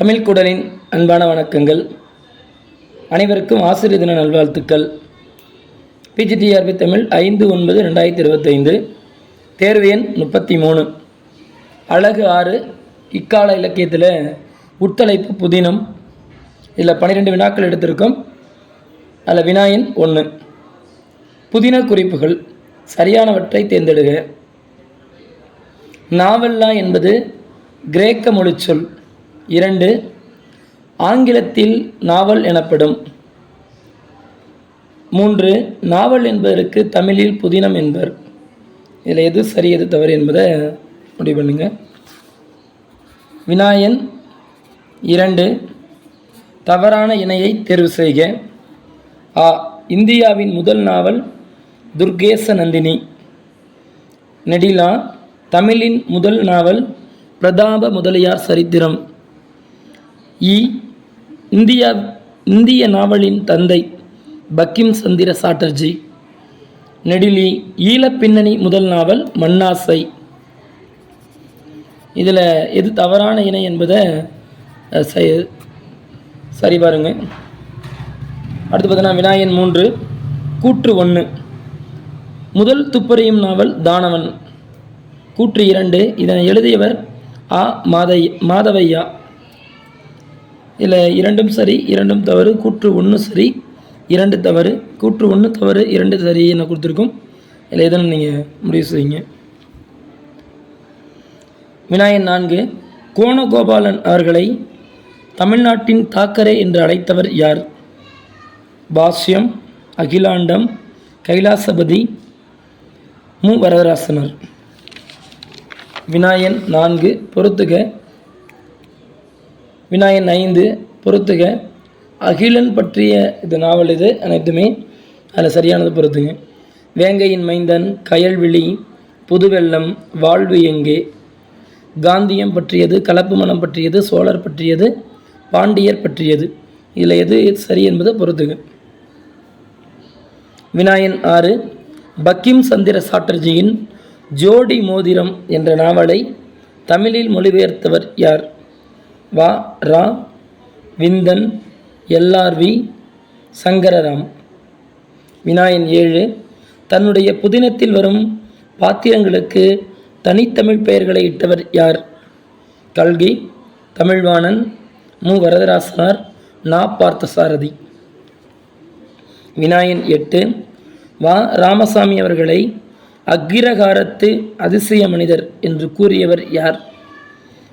தமிழ் குடலின் அன்பான வணக்கங்கள். அனைவருக்கும் ஆசிரியர் தின நல்வாழ்த்துக்கள். பிஜிடிஆர்பி தமிழ் ஐந்து ஒன்பது ரெண்டாயிரத்தி இருபத்தைந்து தேர்வு எண் முப்பத்தி மூணு அழகு ஆறு இக்கால இலக்கியத்தில் உட்தலைப்பு புதினம். இதில் பன்னிரெண்டு வினாக்கள் எடுத்திருக்கோம். அதில் வினாயன் ஒன்று புதின குறிப்புகள் சரியானவற்றை தேர்ந்தெடுக. நாவல்லா என்பது கிரேக்க மொழிச்சொல். இரண்டு ஆங்கிலத்தில் நாவல் எனப்படும். மூன்று நாவல் என்பதற்கு தமிழில் புதினம் என்பர். இதில் எது சரி எது தவறு என்பதை முடிவு பண்ணுங்க. வினாயன் இரண்டு தவறான இணையை தேர்வு செய்க. ஆ இந்தியாவின் முதல் நாவல் துர்கேச நந்தினி. நெடிலா தமிழின் முதல் நாவல் பிரதாப முதலியார் சரித்திரம். இ. இந்தியா இந்திய நாவலின் தந்தை பக்கிம் சந்திர சாட்டர்ஜி. நெடிலி ஈழப்பின்னணி முதல் நாவல் மண்ணாசை இதில் எது தவறான இணை என்பதை சரி பாருங்க. அடுத்து பார்த்தீங்கன்னா விநாயகன் மூன்று கூற்று ஒன்று முதல் துப்பறியும் நாவல் தானவன். கூற்று இரண்டு இதனை எழுதியவர் ஆ. மாதை மாதவையா. இல்லை இரண்டும் சரி இரண்டும் தவறு கூற்று ஒன்று சரி. இரண்டு தவறு கூற்று ஒன்று தவறு இரண்டு சரி என்ன கொடுத்துருக்கோம். இல்லை எதுன்னு நீங்கள் முடிவு செய்யுங்க விநாயகன் நான்கு கோணகோபாலன் அவர்களை தமிழ்நாட்டின் தாக்கரே என்று அழைத்தவர் யார்? பாஷ்யம் அகிலாண்டம் கைலாசபதி மு. வரதராசனர். விநாயகன் நான்கு பொறுத்துக. விநாயகன் ஐந்து பொறுத்துக. அகிலன் பற்றிய இது நாவல் இது அனைத்துமே அதில் சரியானது பொறுத்துங்க. வேங்கையின் மைந்தன் கயல்விழி புதுவெள்ளம் வாழ்வு எங்கே? காந்தியம் பற்றியது கலப்பு மனம் பற்றியது சோழர் பற்றியது பாண்டியர் பற்றியது. இதில் எது சரி என்பதை பொறுத்துங்க. விநாயகன் ஆறு பக்கிம் சந்திர சாட்டர்ஜியின் ஜோடி மோதிரம் என்ற நாவலை தமிழில் மொழிபெயர்த்தவர் யார்? வா ரா விந்தன் எல்ஆர்வி சங்கரராம். வினாயன் ஏழு. தன்னுடைய புதினத்தில் வரும் பாத்திரங்களுக்கு தனித்தமிழ் பெயர்களை இட்டவர் யார்? கல்கி தமிழ்வாணன் மு. வரதராசனார் நா. பார்த்தசாரதி. விநாயகன் எட்டு. வா ராமசாமி அவர்களை அக்கிரகாரத்து அதிசய மனிதர் என்று கூறியவர் யார்?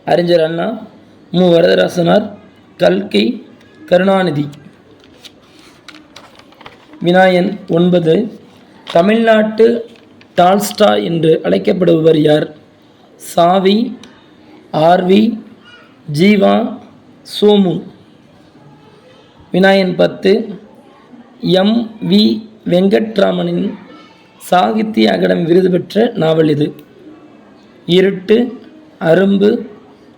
அறிஞர் அண்ணா மு. வரதராசனார் கல்கி கருணாநிதி. விநாயகன் ஒன்பது. தமிழ்நாட்டு டால்ஸ்டா என்று அழைக்கப்படுபவர் யார்? சாவி ஆர்வி ஜீவா சோமு. விநாயன் பத்து. எம். வி. வெங்கட்ராமனின் சாகித்ய அகாடமி விருது பெற்ற நாவல் இது. இருட்டு அரும்பு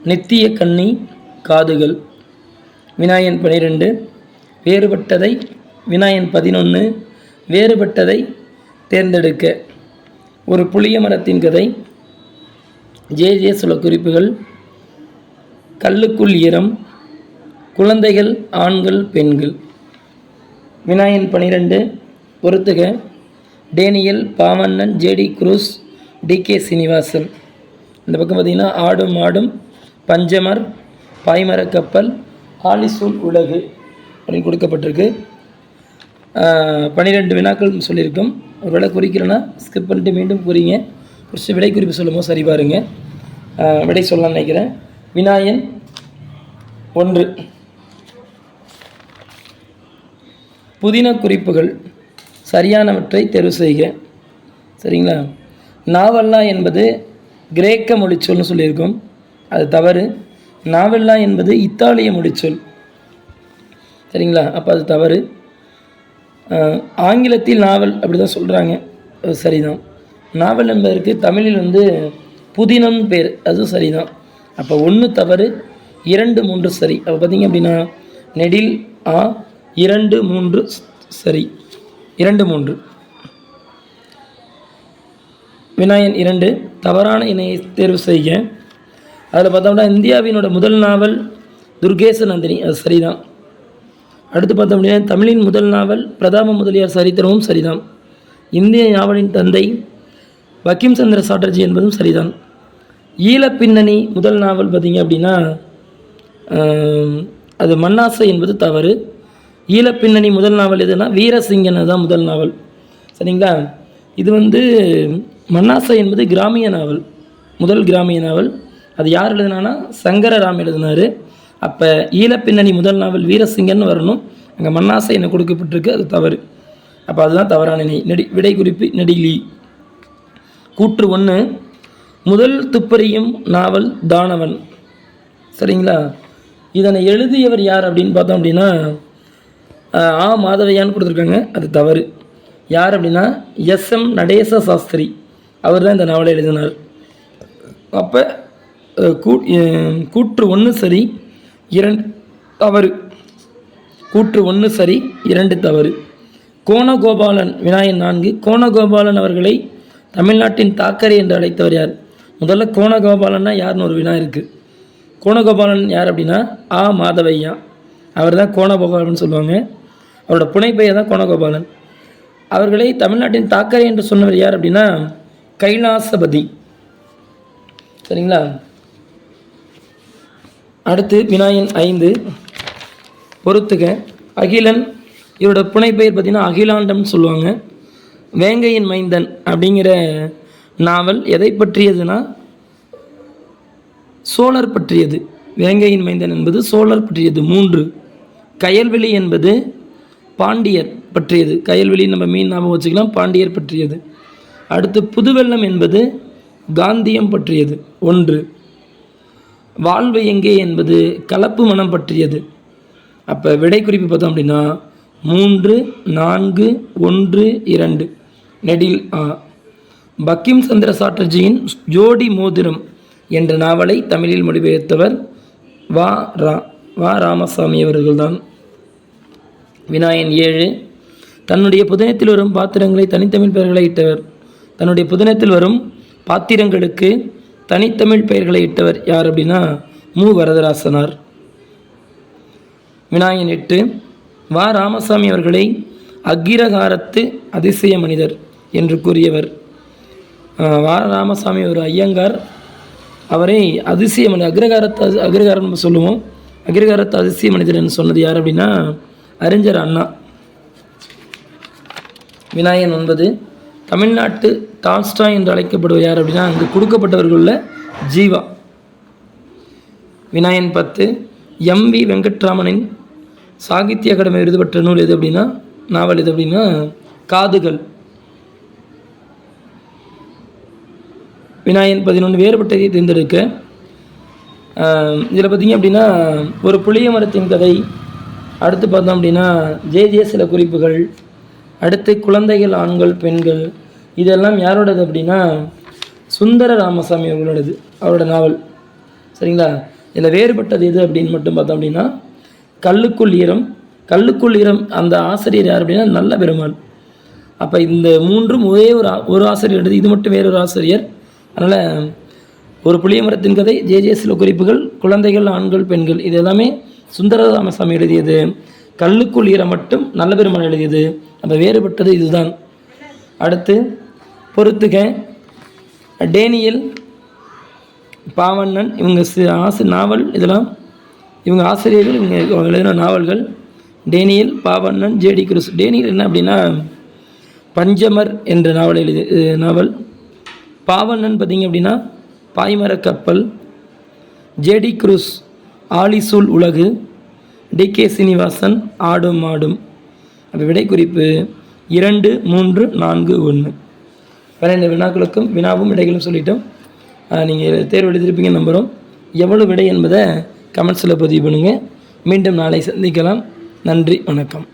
நித்திய கண்ணி காதுகள். விநாயகன் பனிரெண்டு வேறுபட்டதை விநாயகன் பதினொன்று வேறுபட்டதை தேர்ந்தெடுக்க. ஒரு புளிய மரத்தின் கதை. ஜே ஜே சுல குறிப்புகள். கல்லுக்குள் ஈரம் குழந்தைகள் ஆண்கள் பெண்கள். விநாயகன் பனிரெண்டு பொறுத்துக டேனியல் பாவண்ணன் ஜேடி குரூஸ் டிகே சீனிவாசன். இந்த பக்கம் பார்த்திங்கன்னா ஆடும் ஆடும் பஞ்சமர் பாய்மரக்கப்பல் ஆலிசூல் உலகு அப்படின்னு கொடுக்கப்பட்டிருக்கு. பன்னிரெண்டு வினாக்கள் சொல்லியிருக்கோம். ஒரு வேளை குறிக்கிறேன்னா ஸ்கிப் பண்ணிட்டு மீண்டும் குறிங்க. குறித்து விடை குறிப்பு சொல்லும்போது சரி பாருங்க. விடை சொல்லலாம்னு நினைக்கிறேன். வினாயன் ஒன்று. புதின குறிப்புகள் சரியானவற்றை தேர்வு செய்க சரிங்களா? நாவல்லா என்பது கிரேக்க மொழிச்சொல்னு சொல்லியிருக்கோம். அது தவறு. நாவெல்லா என்பது இத்தாலிய முடிச்சொல். சரிங்களா? அப்போ அது தவறு. ஆங்கிலத்தில் நாவல் அப்படி தான் சொல்கிறாங்க சரிதான். நாவல் என்பதற்கு தமிழில் வந்து புதினம் பேர். அதுவும் சரிதான். அப்போ ஒன்று தவறு இரண்டு மூன்று சரி. அப்போ பார்த்தீங்க அப்படின்னா நெடில் ஆ இரண்டு மூன்று சரி. இரண்டு மூன்று. விநாயகன் இரண்டு. தவறான இணையை தேர்வு செய்க. அதில் பார்த்தோம்னா இந்தியாவினோட முதல் நாவல் துர்கேச நந்தினி அது சரிதான். அடுத்து பார்த்தோம் அப்படின்னா தமிழின் முதல் நாவல் பிரதாம முதலியார் சரித்திரமும் சரிதான். இந்திய நாவலின் தந்தை வக்கீம் சந்திர சாட்டர்ஜி என்பதும் சரிதான். ஈழ பின்னணி முதல் நாவல் பார்த்திங்க அப்படின்னா அது மண்ணாசை என்பது தவறு. ஈழ பின்னணி முதல் நாவல் எதுனா வீரசிங்கன் தான் முதல் நாவல். சரிங்களா? இது வந்து மண்ணாசை என்பது கிராமிய நாவல் முதல் கிராமிய நாவல். அது யார் எழுதுனானா சங்கரராம் எழுதினார். அப்போ ஈழப்பின்னணி முதல் நாவல் வீரசிங்கன் வரணும். அங்கே மண்ணாசை என்ன கொடுக்கப்பட்டிருக்கு அது தவறு. அப்போ அதுதான் தவறான நெடி நெடி விடை குறிப்பு நெடிலி. கூற்று ஒன்று முதல் துப்பறியும் நாவல் தானவன். சரிங்களா? இதனை எழுதியவர் யார் அப்படின்னு பார்த்தோம் அப்படின்னா ஆ மாதவையான்னு கொடுத்துருக்காங்க அது தவறு. யார் அப்படின்னா? S M Natesa Shastri. அவர் தான் இந்த நாவலை எழுதினார். அப்போ கூற்று ஒன்று சரி இரண்டு தவறு. கூற்று ஒன்று சரி இரண்டு தவறு. கோணகோபாலன் விநாயகன் நான்கு. கோணகோபாலன் அவர்களை தமிழ்நாட்டின் தாக்கரே என்று அழைத்தவர் யார்? முதல்ல கோணகோபாலன்னா யாருன்னு ஒரு வினா இருக்குது கோணகோபாலன் யார் அப்படின்னா ஆ. மாதவையா. அவர் தான் கோணகோபாலன் சொல்லுவாங்க. அவரோட புனைப்பெயர் தான் கோணகோபாலன். அவர்களை தமிழ்நாட்டின் தாக்கரே என்று சொன்னவர் யார் அப்படின்னா கைலாசபதி. சரிங்களா? அடுத்து வினாயின் ஐந்து. பொறுத்துக. அகிலன் இவரோட புனைப்பெயர் பார்த்திங்கன்னா அகிலாண்டம்னு சொல்லுவாங்க. வேங்கையின் மைந்தன் அப்படிங்கிற நாவல் எதை பற்றியதுன்னா சோழர் பற்றியது. வேங்கையின் மைந்தன் என்பது சோழர் பற்றியது. மூன்று. கயல்வெளி என்பது பாண்டியர் பற்றியது. கயல்வெளி நம்ம மீன் ஞாபகம் வச்சுக்கலாம். பாண்டியர் பற்றியது. அடுத்து புதுவெள்ளம் என்பது காந்தியம் பற்றியது. ஒன்று. வாழ்வு எங்கே என்பது கலப்பு மனம் பற்றியது. அப்போ விடை குறிப்பு பார்த்தோம் அப்படின்னா மூன்று நான்கு ஒன்று இரண்டு. நெடில் ஆ. பக்கிம் சந்திர சாட்டர்ஜியின் ஜோடி மோதிரம் என்ற நாவலை தமிழில் மொழிபெயர்த்தவர் வா ரா வா ராமசாமி அவர்கள்தான். வினாயன் ஏழு. தன்னுடைய புதினத்தில் வரும் பாத்திரங்களை தனித்தமிழ் பெயர்களை இட்டவர் தன்னுடைய புதினத்தில் வரும் பாத்திரங்களுக்கு தனித்தமிழ் பெயர்களை இட்டவர் யார் அப்படின்னா மு. வரதராசனார். விநாயகன் எட்டு வா. ராமசாமி அவர்களை அக்கிரகாரத்து அதிசய மனிதர் என்று கூறியவர். வா. ராமசாமி ஒரு ஐயங்கார். அவரை அதிசய மனிதர் அக்ரகாரத்து அது அக்ரகாரம் நம்ம சொல்லுவோம். அக்ரகாரத்து அதிசய மனிதர் என்று சொன்னது யார் அப்படின்னா அறிஞர் அண்ணா. விநாயகன் ஒன்பது தமிழ்நாட்டு டால்ஸ்டாய் என்று அழைக்கப்படுவது யார் அப்படின்னா அங்கு கொடுக்கப்பட்டவர்களில் ஜீவா. வினாயன் பத்து. எம் வி வெங்கட்ராமனின் சாகித்ய அகாடமி விருது பெற்ற நூல் எது அப்படின்னா நாவல் எது அப்படின்னா காதுகள். வினாயன் பதினொன்று வேறுபட்டதை தேர்ந்தெடுக்க. இதில் பார்த்தீங்க அப்படின்னா ஒரு புளிய மரத்தின் கதை. அடுத்து பார்த்தோம் அப்படின்னா ஜேஜே ஜே சில குறிப்புகள். அடுத்து குழந்தைகள் ஆண்கள் பெண்கள் இதெல்லாம் யாரோடது அப்படின்னா சுந்தர ராமசாமி அவர்களோடது அவரோட நாவல். சரிங்களா? இதில் வேறுபட்டது எது அப்படின்னு மட்டும் பார்த்தோம் அப்படின்னா கல்லுக்குள் ஈரம். கல்லுக்குள் ஈரம் அந்த ஆசிரியர் யார் அப்படின்னா நல்ல பெருமாள். அப்போ இந்த மூன்றும் ஒரே ஒரு ஆ- ஒரு ஆசிரியர் எடுத்து இது மட்டும் வேறொரு ஆசிரியர். அதனால் ஒரு புளிய மரத்தின் கதை ஜேஜே சில குறிப்புகள் குழந்தைகள் ஆண்கள் பெண்கள் இது எல்லாமே சுந்தர ராமசாமி எழுதியது. கல்லுக்குள் ஈரம் மட்டும் நல்ல பெருமாள் எழுதியது. நம்ம வேறுபட்டது இதுதான். அடுத்து பொறுத்துக. டேனியல் பாவண்ணன் இவங்க சி- ஆசி நாவல் இதெல்லாம் இவங்க ஆசிரியர்கள் இவங்க எழுதின நாவல்கள். Daniel Pavannan JD Cruz. டேனியல் என்ன அப்படின்னா பஞ்சமர் என்ற நாவல் எழுதி நாவல். பாவண்ணன் பார்த்திங்க அப்படின்னா பாய்மர கப்பல். ஜேடி குரூஸ் ஆலிசூல் உலகு. டிகே சீனிவாசன் ஆடும் ஆடும். அப்போ விடை குறிப்பு இரண்டு மூன்று நான்கு ஒன்று. வேறு இந்த வினாக்களுக்கும் வினாவும் விடைகளும் சொல்லிட்டோம். நீங்கள் தேர்வு எழுதியிருப்பீங்க நம்புகிறோம் எவ்வளோ விடை என்பதை கமெண்ட்ஸில் பதிவு பண்ணுங்கள் மீண்டும் நாளை சந்திக்கலாம். நன்றி வணக்கம்.